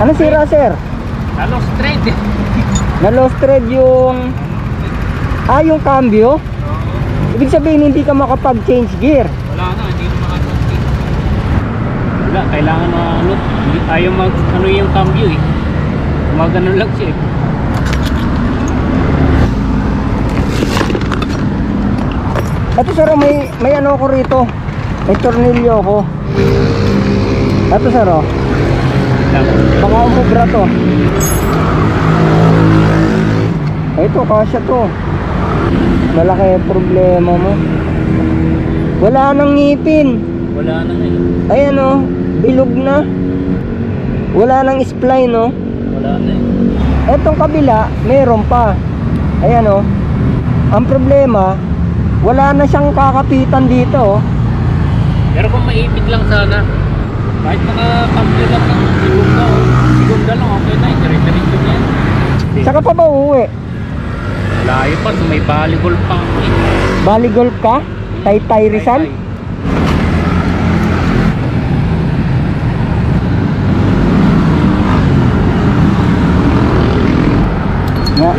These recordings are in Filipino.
Ano sira sir? Halos straight eh. Na lost thread yung... Ah, yung cambio? Ibig sabihin hindi ka makapag-change gear. Wala na, hindi na makakasya. Wala, kailangan na ano, hindi ayaw mag, ano yung cambio eh. Gumagano lang siya eh. Ito sir, may, may ano ko rito. May tornilyo ko. Ito sir, oh. Lang. Baka umubra to. Ito, kasya to. Malaki problema mo. Wala nang ngipin. Wala na ngayon. Ayan oh, bilog na. Wala nang spline no. Wala na eh. Etong kabila, meron pa. Ayan oh. Ang problema, wala na siyang kakapitan dito oh. Pero kung maipit lang sana, kahit naka-cambio lang ng segunda o segunda lang, okay na, dire-diretso na yan. Saka pa ba uuwi? Layo pa, so may volleyball pa ako eh. Golf ka? Taytay Rizal? Yan.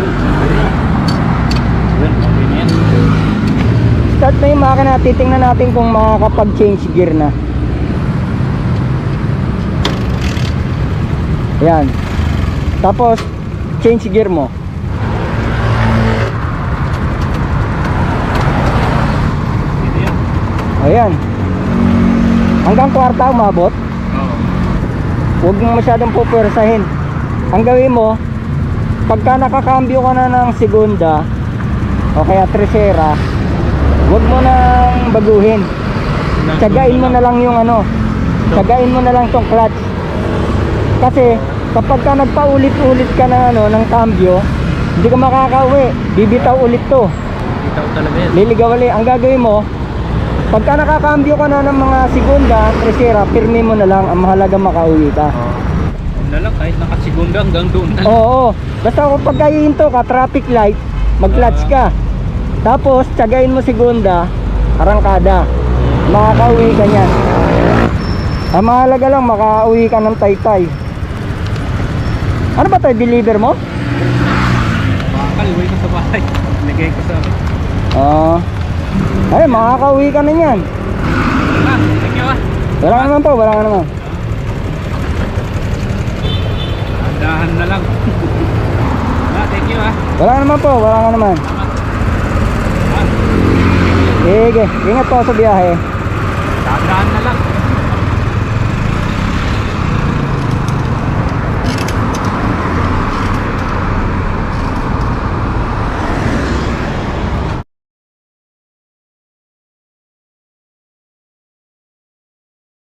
Start na yung makina, titingnan natin kung makakapag-change gear na. Yan. Tapos, change gear mo. Ayan. Hanggang kwarta umabot. Oo. Huwag mo masyadong pupwersahin. Ang gawin mo, pagka nakakambyo ka na ng segunda, o kaya tresera, huwag mo nang baguhin. Tsagain mo na lang yung ano, tsagain mo na lang tong clutch. Kasi kapag ka nagpaulit-ulit ka ng ano, ng cambio, hindi ka makakauwi. Bibitaw ulit to. Bitaw talaga yan. Liligaw ulit. Ang gagawin mo, pagka nakakambyo ka na ng mga segunda, tresera, pirmi mo na lang. Ang mahalaga makauwi ka. Oo. Yun na lang, kahit nakasigunda hanggang doon na lang. Oo. Basta kung pagka hihinto ka, traffic light, mag-clutch ka. Tapos, tsagain mo segunda, arangkada. Makakauwi ka niyan. Ang mahalaga lang, makauwi ka ng taytay. Ano ba tayo, deliver mo? Makakaliway ko sa bahay. Nagay ko sa... Oo. ay, makakauwi ka na niyan. Ah, thank you ah. Wala ka naman po, wala ka naman. Andahan na lang. ah, thank you ah. Wala ka naman po, wala ka naman. Ah, Sige, ingat po sa biyahe. Dahan na lang.